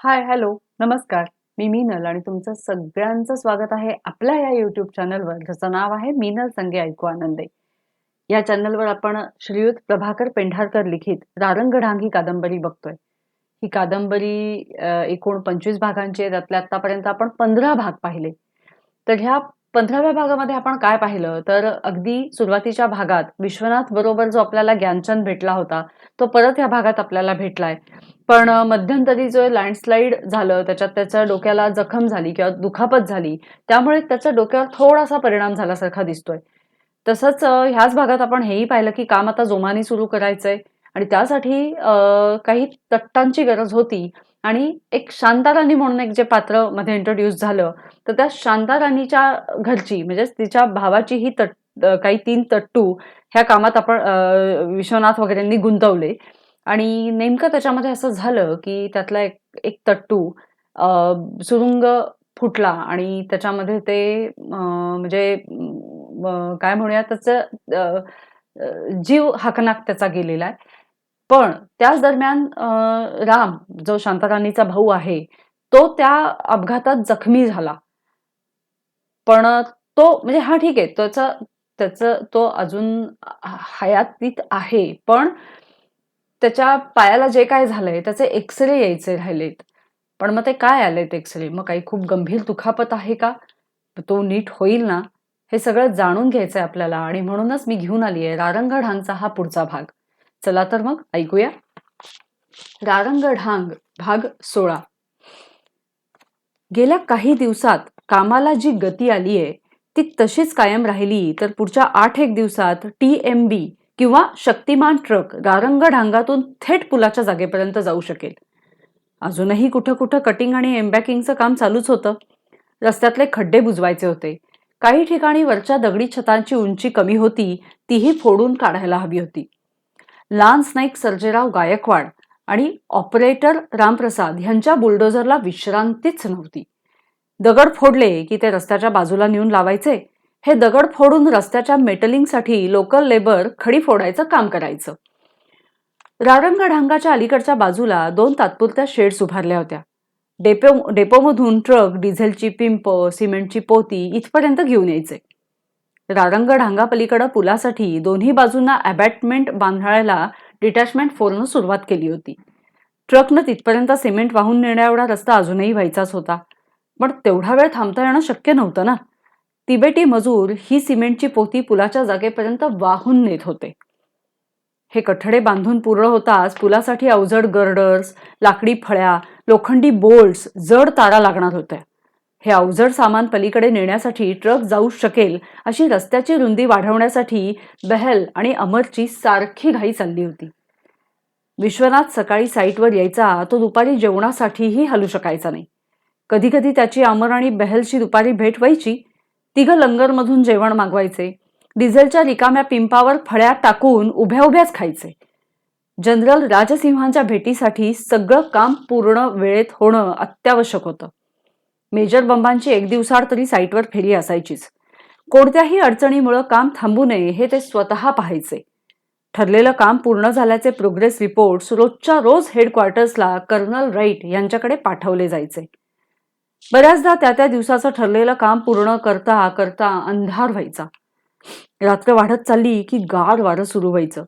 हाय, hello, नमस्कार. मी मीनल आणि तुमचं सगळ्यांचं स्वागत आहे आपल्या या युट्यूब चॅनलवर, ज्याचं नाव आहे मीनल संगे ऐकू आनंदे. या चॅनलवर आपण श्रीयुत प्रभाकर पेंढारकर लिखित रारंगढांग ही कादंबरी बघतोय. ही कादंबरी एकूण 25 भागांची आहे. त्यातल्या आत्तापर्यंत आपण 15 भाग पाहिले. तर ह्या 15व्या भागामध्ये आपण काय पाहिलं, तर अगदी सुरुवातीच्या भागात विश्वनाथ बरोबर जो आपल्याला ज्ञानचंद भेटला होता, तो परत ह्या भागात आपल्याला भेटलाय. पण मध्यंतरी जो लँडस्लाईड झालं, त्याच्यात त्याच्या डोक्याला जखम झाली किंवा दुखापत झाली, त्यामुळे त्याच्या डोक्यावर थोडासा परिणाम झाल्यासारखा दिसतोय. तसंच ह्याच भागात आपण हेही पाहिलं, की काम आता जोमाने सुरू करायचंय आणि त्यासाठी काही तट्टांची गरज होती आणि एक शांताराणी म्हणून एक जे पात्रमध्ये इंट्रोड्यूस झालं, तर त्या शांताराणीच्या घरची म्हणजेच तिच्या भावाची ही तट काही तीन तट्टू ह्या कामात आपण विश्वनाथ वगैरेंनी गुंतवले आणि नेमकं त्याच्यामध्ये असं झालं, की त्यातला एक एक तट्टू सुरुंग फुटला आणि त्याच्यामध्ये ते म्हणजे काय म्हणूया त्याचं जीव हाकनाक त्याचा गेलेला आहे. पण त्याच दरम्यान राम जो शांताराणीचा भाऊ आहे, तो त्या अपघातात जखमी झाला. पण तो म्हणजे हा ठीक आहे. त्याचा त्याचं तो अजून हयातीत आहे. पण त्याच्या पायाला जे काय झालंय, त्याचे एक्सरे यायचे राहिलेत. पण मग ते काय आलेत एक्सरे मग काही खूप गंभीर दुखापत आहे का? तो नीट होईल ना? हे सगळं जाणून घ्यायचंय आपल्याला आणि म्हणूनच मी घेऊन आली आहे रारंगढांगचा हा पुढचा भाग. चला तर मग ऐकूया. रारंगढांग भाग 16 गेल्या काही दिवसात कामाला जी गती आलीये, ती तशीच कायम राहिली तर पुढच्या आठ एक दिवसात टी-एम-बी किंवा शक्तिमान ट्रक रारंगढांगातून थेट पुलाच्या जागेपर्यंत जाऊ शकेल. अजूनही कुठं कुठं कटिंग आणि एम्बॅकिंगचं काम चालूच होतं. रस्त्यातले खड्डे बुजवायचे होते. काही ठिकाणी वरच्या दगडी छतांची उंची कमी होती, तीही फोडून काढायला हवी होती. लान्स नाईक सर्जेराव गायकवाड आणि ऑपरेटर रामप्रसाद ह्यांच्या बुलडोझरला विश्रांतीच नव्हती. दगड फोडले की ते रस्त्याच्या बाजूला नेऊन लावायचे. हे दगड फोडून रस्त्याच्या मेटलिंगसाठी लोकल लेबर खडी फोडायचं काम करायचं. रारंगढांगाच्या अलीकडच्या बाजूला दोन तात्पुरत्या शेड्स उभारल्या होत्या. डेपो डेपोमधून ट्रक डिझेलची पिंप, सिमेंटची पोती इथपर्यंत घेऊन यायचे. रारंग ढांगापलीकडं पुलासाठी दोन्ही बाजूंना अबॅटमेंट बांधायला डिटॅचमेंट फोरनं सुरुवात केली होती. ट्रकनं तिथपर्यंत सिमेंट वाहून नेण्याएवढा रस्ता अजूनही व्हायचाच होता. पण तेवढा वेळ थांबता येणं शक्य नव्हतं ना. तिबेटी मजूर ही सिमेंटची पोती पुलाच्या जागेपर्यंत वाहून नेत होते. हे कठडे बांधून पूर्ण होताच पुलासाठी अवजड गर्डर्स, लाकडी फळ्या, लोखंडी बोल्ट्स, जड तारा लागणार होत्या. हे अवजड सामान पलीकडे नेण्यासाठी ट्रक जाऊ शकेल अशी रस्त्याची रुंदी वाढवण्यासाठी बहल आणि अमरची सारखी घाई चालली होती. विश्वनाथ सकाळी साईटवर यायचा तो दुपारी जेवणासाठीही हलू शकायचा नाही. कधी कधी त्याची अमर आणि बहलची दुपारी भेट व्हायची. तिघं लंगरमधून जेवण मागवायचे. डिझेलच्या रिकाम्या पिंपावर फळ्या टाकून उभ्या उभ्याच खायचे. जनरल राजसिंहांच्या भेटीसाठी सगळं काम पूर्ण वेळेत होणं अत्यावश्यक होतं. मेजर बंबांची एक दिवसाआड तरी साईटवर फेरी असायचीच. कोणत्याही अडचणीमुळं काम थांबू नये हे ते स्वतः पाहायचे. ठरलेलं काम पूर्ण झाल्याचे प्रोग्रेस रिपोर्ट्स रोजच्या रोज हेडक्वार्टर्सला कर्नल राईट यांच्याकडे पाठवले जायचे. बऱ्याचदा त्या त्या दिवसाचं ठरलेलं काम पूर्ण करता करता अंधार व्हायचा. रात्र वाढत चालली की गार वारं सुरू व्हायचं.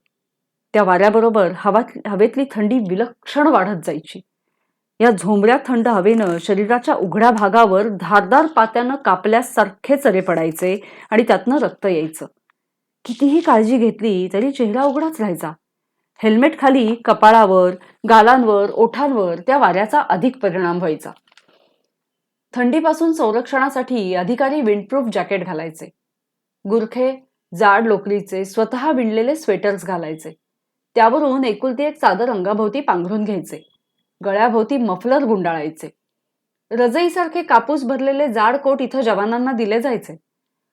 त्या वाऱ्याबरोबर हवा हवेतली थंडी विलक्षण वाढत जायची. या झोंबड्या थंड हवेनं शरीराच्या उघड्या भागावर धारदार पात्यानं कापल्यासारखे चरे पडायचे आणि त्यातनं रक्त यायचं. कितीही काळजी घेतली तरी चेहरा उघडाच राहायचा. हेल्मेट खाली कपाळावर, गालांवर, ओठांवर त्या वाऱ्याचा अधिक परिणाम व्हायचा. थंडीपासून संरक्षणासाठी अधिकारी विंडप्रूफ जॅकेट घालायचे. गुरखे जाड लोकरीचे स्वतः विणलेले स्वेटर्स घालायचे. त्यावरून एकुलती एक चादर अंगाभोवती पांघरून घ्यायचे. गळ्याभोवती मफलर गुंडाळायचे. रजईसारखे कापूस भरलेले जाड कोट इथं जवानांना दिले जायचे.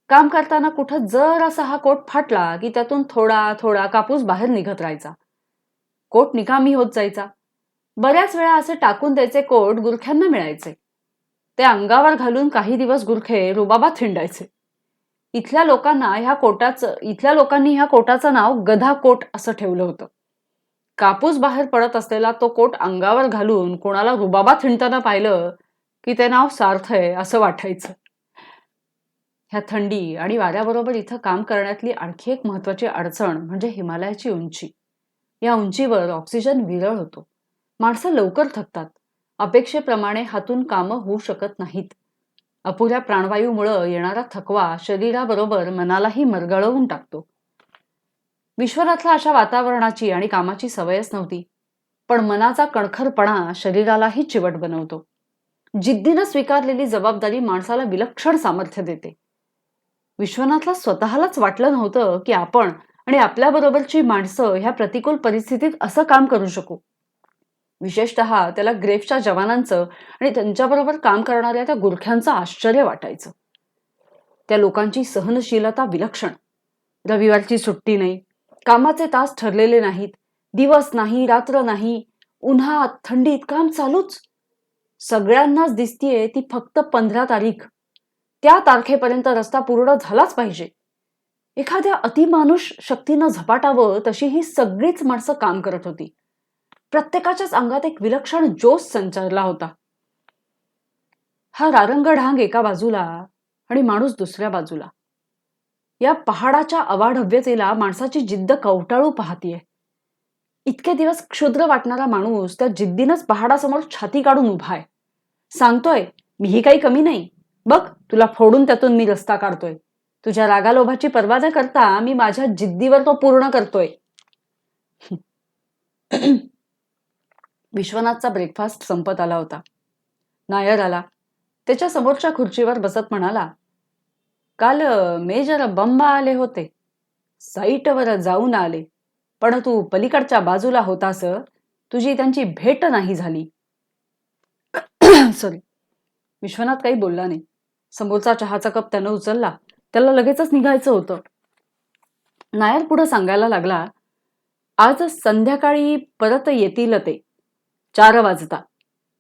काम करताना कुठं जर असा हा कोट फाटला की त्यातून थोडा थोडा कापूस बाहेर निघत राहायचा. कोट निकामी होत जायचा. बऱ्याच वेळा असे टाकून द्यायचे कोट गुरख्यांना मिळायचे. ते अंगावर घालून काही दिवस गुरखे रुबाबात हिंडायचे. इथल्या लोकांना ह्या कोटाचं इथल्या लोकांनी ह्या कोटाचं नाव गधा कोट असं ठेवलं होतं. कापूस बाहेर पडत असलेला तो कोट अंगावर घालून कोणाला रुबाबात हिंडताना पाहिलं की ते नाव सार्थ आहे असं वाटायचं. ह्या थंडी आणि वाऱ्याबरोबर इथं काम करण्यातली आणखी एक महत्वाची अडचण म्हणजे हिमालयाची उंची. या उंचीवर ऑक्सिजन विरळ होतो. माणसं लवकर थकतात. अपेक्षेप्रमाणे हातून कामं होऊ शकत नाहीत. अपुऱ्या प्राणवायूमुळं येणारा थकवा शरीराबरोबर मनालाही मरगळवून टाकतो. विश्वनाथला अशा वातावरणाची आणि कामाची सवयच नव्हती. पण मनाचा कणखरपणा शरीरालाही चिवट बनवतो. जिद्दीनं स्वीकारलेली जबाबदारी माणसाला विलक्षण सामर्थ्य देते. विश्वनाथला स्वतःलाच वाटलं नव्हतं की आपण आणि आपल्याबरोबरची माणसं ह्या प्रतिकूल परिस्थितीत असं काम करू शकू. विशेषतः त्याला ग्रेफच्या जवानांचं आणि त्यांच्याबरोबर काम करणाऱ्या त्या गुरख्यांचं आश्चर्य वाटायचं. त्या लोकांची सहनशीलता विलक्षण. रविवारची सुट्टी नाही कामाचे तास ठरलेले नाहीत. दिवस नाही रात्र नाही. उन्हात थंडीत काम चालूच. सगळ्यांनाच दिसतीये ती फक्त पंधरा तारीख. त्या तारखेपर्यंत रस्ता पूर्ण झालाच पाहिजे. एखाद्या अतिमानुष शक्तीनं झपाटावं तशी ही सगळीच माणसं काम करत होती. प्रत्येकाच्याच अंगात एक विलक्षण जोश संचारला होता. हा रारंग ढांग एका बाजूला आणि माणूस दुसऱ्या बाजूला. या पहाडाच्या अवाढव्यतेला माणसाची जिद्द कवटाळू पाहतीये. इतके दिवस क्षुद्र वाटणारा माणूस त्या जिद्दीनंच पहाडासमोर छाती काढून उभा आहे. सांगतोय मीही काही कमी नाही. बघ तुला फोडून त्यातून मी रस्ता काढतोय. तुझ्या रागालोभाची पर्वा न करता मी माझ्या जिद्दीवर तो पूर्ण करतोय. विश्वनाथचा ब्रेकफास्ट संपत आला होता. नायर आला. त्याच्या समोरच्या खुर्चीवर बसत म्हणाला काल मेजर बंबा आले होते. साईटवर जाऊन आले. पण तू पलीकडच्या बाजूला होतास तुझी त्यांची भेट नाही झाली. सॉरी. विश्वनाथ काही बोलला नाही. समोरचा चहाचा कप त्यानं उचलला. त्याला लगेचच निघायचं होतं. नायर पुढं सांगायला लागला आज संध्याकाळी परत येतील ते. चार वाजता.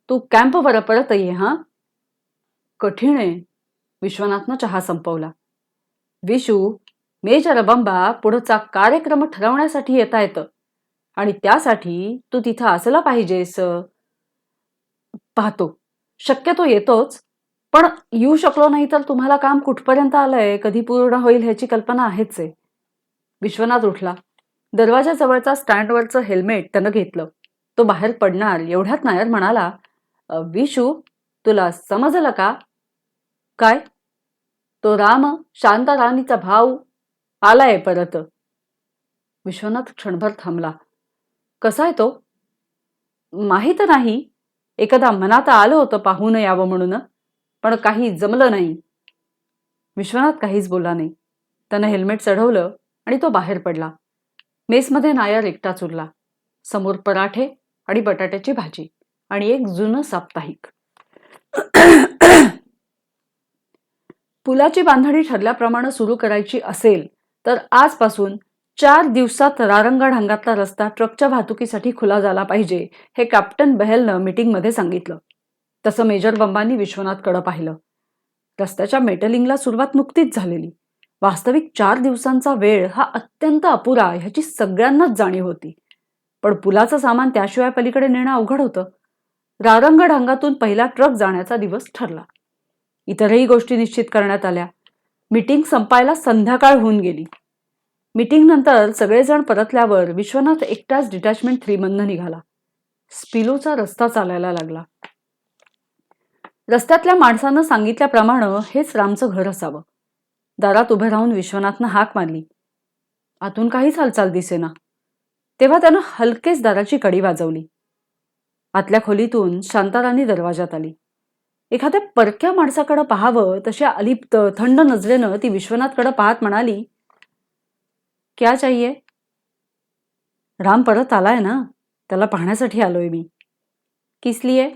तू कॅम्पवर परत ये हा. कठीण आहे. विश्वनाथनं चहा संपवला. विशू मेजर बंबा पुढचा कार्यक्रम ठरवण्यासाठी येता येतं. आणि त्यासाठी तू तिथं असला पाहिजेस. पाहतो. शक्यतो येतोच. पण येऊ शकलो नाही तर तुम्हाला काम कुठपर्यंत आलंय? कधी पूर्ण होईल ह्याची कल्पना आहेच आहे. विश्वनाथ उठला. दरवाजाजवळचा स्टँडवरचं हेल्मेट त्यानं घेतलं. तो बाहेर पडणार एवढ्यात नायर म्हणाला विशू तुला समजलं का? काय? तो राम शांताराणीचा भाऊ आलाय परत. विश्वनाथ क्षणभर थांबला. कसा आहे तो? माहीत नाही. एकदा मनात आलं होतं पाहून यावं म्हणून पण काही जमलं नाही. विश्वनाथ काहीच बोलला नाही. त्यानं हेल्मेट चढवलं आणि तो बाहेर पडला. मेसमध्ये नायर एकटाच उरला समोर पराठे आणि बटाट्याची भाजी आणि एक जुनं साप्ताहिक. पुलाची बांधणी ठरल्याप्रमाणे सुरू करायची असेल तर आजपासून चार दिवसात रारंगा ढंगातला रस्ता ट्रकच्या वाहतुकीसाठी खुला झाला पाहिजे हे कॅप्टन बहेलनं मीटिंगमध्ये सांगितलं. तसं मेजर बंबांनी विश्वनाथकडं पाहिलं. रस्त्याच्या मेटलिंगला सुरुवात नुकतीच झालेली. वास्तविक चार दिवसांचा वेळ हा अत्यंत अपुरा ह्याची सगळ्यांनाच जाणीव होती. पण पुलाचं सामान त्याशिवाय पलीकडे नेणं अवघड होतं. रारंग ढंगातून पहिला ट्रक जाण्याचा दिवस ठरला. इतरही गोष्टी निश्चित करण्यात आल्या. मीटिंग संपायला संध्याकाळ होऊन गेली. मीटिंग नंतर सगळेजण परतल्यावर विश्वनाथ एकटाच डिटॅचमेंट थ्रीमधनं निघाला. स्पिलोचा रस्ता चालायला लागला. रस्त्यातल्या माणसानं सांगितल्याप्रमाणे हेच रामचं घर असावं. दारात उभं राहून विश्वनाथनं हाक मारली. आतून काहीच हालचाल दिसेना. तेव्हा त्यानं हलकेच दाराची कडी वाजवली. आतल्या खोलीतून शांताराणी दरवाजात आली. एखाद्या परक्या माणसाकडं पाहावं तशा अलिप्त थंड नजरेनं ती विश्वनाथकडं पाहत म्हणाली क्या चाहिए? राम परत आलाय ना? त्याला पाहण्यासाठी आलोय मी. किसलीये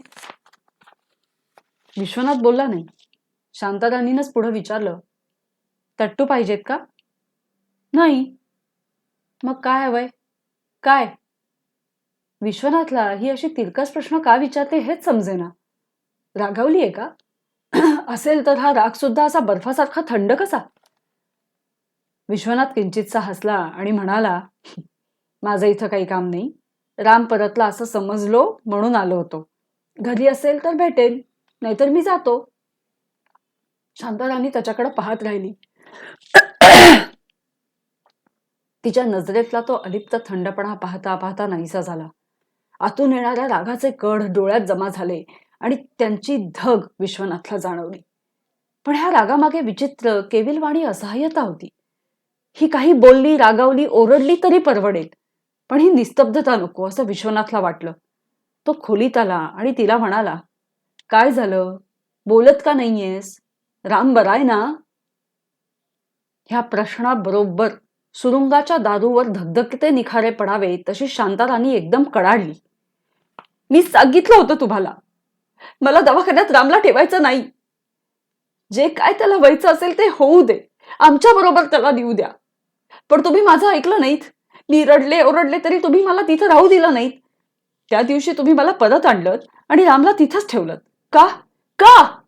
विश्वनाथ बोलला नाही. शांताराणीनंच पुढं विचारलं तट्टू पाहिजेत का? नाही. मग काय हवंय? काय? विश्वनाथला ही अशी तिरकस प्रश्न का विचारते हेच समजेना. रागावली आहे का? असेल तर हा राग सुद्धा असा बर्फासारखा थंड कसा? विश्वनाथ किंचितसा हसला आणि म्हणाला माझं इथं काही काम नाही. राम परतला असं समजलो म्हणून आलो होतो. घरी असेल तर भेटेल नाहीतर मी जातो. शांताराणी त्याच्याकडे पाहत राहिली. तिच्या नजरेतला तो अलिप्त थंडपणा पाहता पाहता नाहीसा झाला. आतून येणाऱ्या रागाचे कढ डोळ्यात जमा झाले. आणि त्यांची धग विश्वनाथला जाणवली. पण ह्या रागामागे विचित्र केविलवाणी असहाय्यता होती. ही काही बोलली रागावली ओरडली तरी परवडेल पण ही निस्तब्धता नको असं विश्वनाथला वाटलं. तो खोलीत आला आणि तिला म्हणाला काय झालं? बोलत का नाहीयेस? राम बराय ना? ह्या प्रश्नाबरोबर सुरुंगाच्या दारूवर धगधगते निखारे पडावे तशी शांतारानी एकदम कडाडली. मी सांगितलं होतं तुम्हाला मला दवाखान्यात रामला ठेवायचं नाही. जे काय त्याला व्हायचं असेल ते होऊ दे. आमच्या बरोबर त्याला देऊ द्या. पण तुम्ही माझं ऐकलं नाहीत. मी रडले ओरडले तरी तुम्ही मला तिथं राहू दिलं नाहीत. त्या दिवशी तुम्ही मला परत आणलं आणि रामला तिथंच ठेवलं का? का?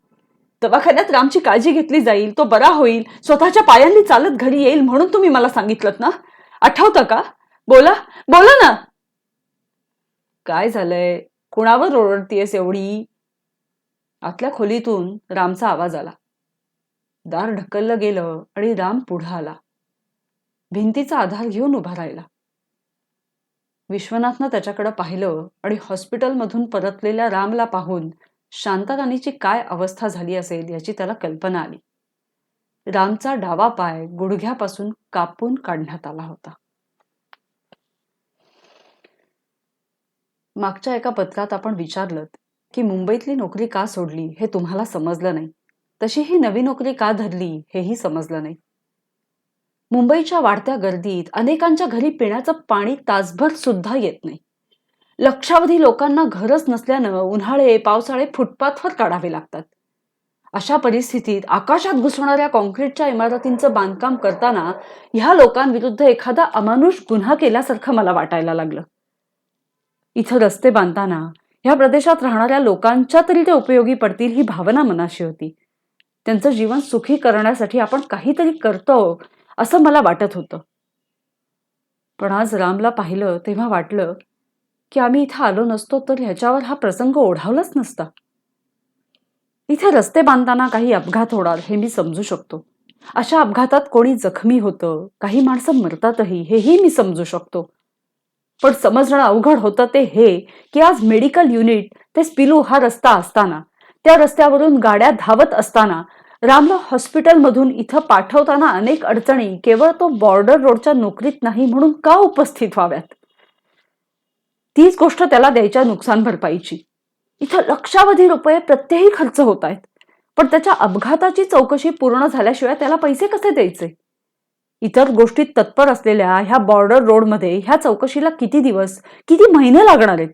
दवाखान्यात रामची काळजी घेतली जाईल तो बरा होईल स्वतःच्या पायांनी चालत घरी येईल म्हणून तुम्ही मला सांगितलं ना? आठवतं का? बोला बोला ना. काय झालंय? कुणावर ओरडतीयस एवढी? आतल्या खोलीतून रामचा आवाज आला. दार ढकललं गेलं आणि राम पुढं आला. भिंतीचा आधार घेऊन उभा राहिला. विश्वनाथनं त्याच्याकडे पाहिलं आणि हॉस्पिटलमधून परतलेल्या रामला पाहून शांताराणीची काय अवस्था झाली असेल याची त्याला कल्पना आली. रामचा डावा पाय गुडघ्यापासून कापून काढण्यात आला होता. मागच्या एका पत्रात आपण विचारलं की मुंबईतली नोकरी का सोडली हे तुम्हाला समजलं नाही. तशी ही नवी नोकरी का धरली हेही समजलं नाही. मुंबईच्या वाढत्या गर्दीत अनेकांच्या घरी पिण्याचं पाणी तासभर सुद्धा येत नाही. लक्षावधी लोकांना घरच नसल्यानं उन्हाळे पावसाळे फुटपाथवर काढावे लागतात. अशा परिस्थितीत आकाशात घुसणाऱ्या कॉन्क्रीटच्या इमारतींचं बांधकाम करताना ह्या लोकांविरुद्ध एखादा अमानुष गुन्हा केल्यासारखं मला वाटायला लागलं. इथं रस्ते बांधताना ह्या प्रदेशात राहणाऱ्या लोकांच्या तरी ते उपयोगी पडतील ही भावना मनाशी होती. त्यांचं जीवन सुखी करण्यासाठी आपण काहीतरी करतो असं मला वाटत होतं. पण आज रामला पाहिलं तेव्हा वाटलं की आम्ही इथं आलो नसतो तर ह्याच्यावर हा प्रसंग ओढावलाच नसता. इथे रस्ते बांधताना काही अपघात होणार हे मी समजू शकतो. अशा अपघातात कोणी जखमी होतं काही माणसं मरतातही हेही मी समजू शकतो. पण समजणं अवघड होतं ते हे की आज मेडिकल युनिट ते स्पिलू हा रस्ता असताना त्या रस्त्यावरून गाड्या धावत असताना रामला हॉस्पिटलमधून इथं पाठवताना अनेक अडचणी केवळ तो बॉर्डर रोडच्या नोकरीत नाही म्हणून का उपस्थित व्हाव्यात? तीच गोष्ट त्याला द्यायच्या नुकसान भरपाईची इथं लक्षावधी रुपये प्रत्येकी खर्च होत आहेत. पण त्याच्या अपघाताची चौकशी पूर्ण झाल्याशिवाय त्याला पैसे कसे द्यायचे? इतर गोष्टीत तत्पर असलेल्या ह्या बॉर्डर रोडमध्ये ह्या चौकशीला किती दिवस किती महिने लागणार आहेत?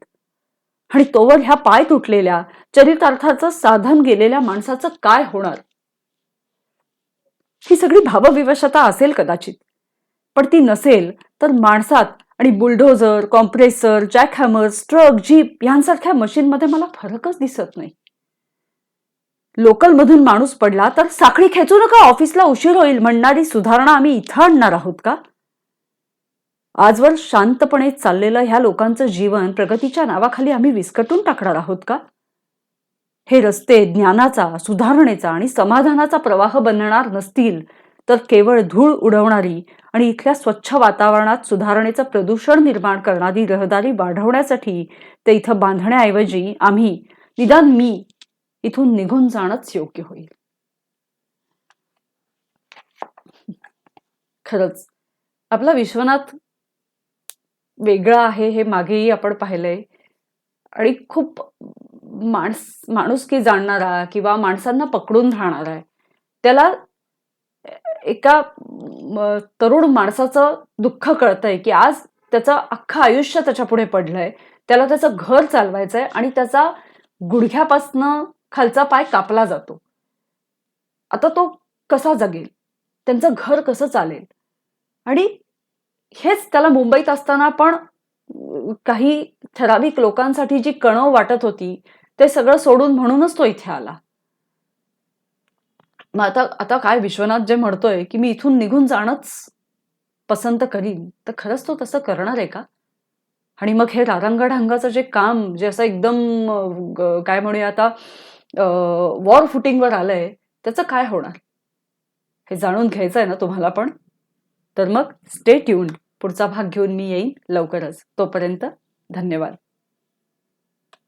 आणि तोवर ह्या पाय तुटलेल्या चरितार्थाचं साधन गेलेल्या माणसाचं काय होणार? ही सगळी भावविवशता असेल कदाचित पण ती नसेल तर माणसात आणि bulldozer compressor jackhammers truck jeep यांसारख्या मशीनमध्ये मला फरकच दिसत नाही. लोकल मधून माणूस पडला तर साखळी खेचू नका ऑफिसला उशीर होईल म्हणणारी सुधारणा आम्ही इथं आणणार आहोत का? आजवर शांतपणे चाललेलं ह्या लोकांचं जीवन प्रगतीच्या नावाखाली आम्ही विस्कटून टाकणार आहोत का? हे रस्ते ज्ञानाचा सुधारणेचा आणि समाधानाचा प्रवाह बनणार नसतील तर केवळ धूळ उडवणारी आणि इथल्या स्वच्छ वातावरणात सुधारणेचं प्रदूषण निर्माण करणारी रहदारी वाढवण्यासाठी ते इथं बांधण्याऐवजी आम्ही निदान मी इथून निघून जाणंच योग्य होईल. खरंच आपला विश्वनाथ वेगळा आहे हे मागेही आपण पाहिलंय. आणि खूप माणस माणुसकी जाणणारा किंवा माणसांना पकडून राहणारा आहे. त्याला एका तरुण माणसाचं दुःख कळतंय की आज त्याचं अख्खं आयुष्य त्याच्या पुढे पडलंय. त्याला त्याचं घर चालवायचंय आणि त्याचा गुडघ्यापासनं खालचा पाय कापला जातो. आता तो कसा जगेल? त्यांचं घर कसं चालेल? आणि हेच त्याला मुंबईत असताना पण काही ठराविक लोकांसाठी जी कणव वाटत होती ते सगळं सोडून म्हणूनच तो इथे आला. मग आता आता काय विश्वनाथ जे म्हणतोय की मी इथून निघून जाणंच पसंत करीन तर खरंच तो तसं करणार आहे का? आणि मग हे रारंगढांगाचं जे काम जे असं एकदम काय म्हणूया आता वॉर फुटिंगवर आलंय त्याचं काय होणार? हे जाणून घ्यायचं आहे ना तुम्हाला पण? तर मग स्टे ट्यून पुढचा भाग घेऊन मी येईन लवकरच. तोपर्यंत धन्यवाद.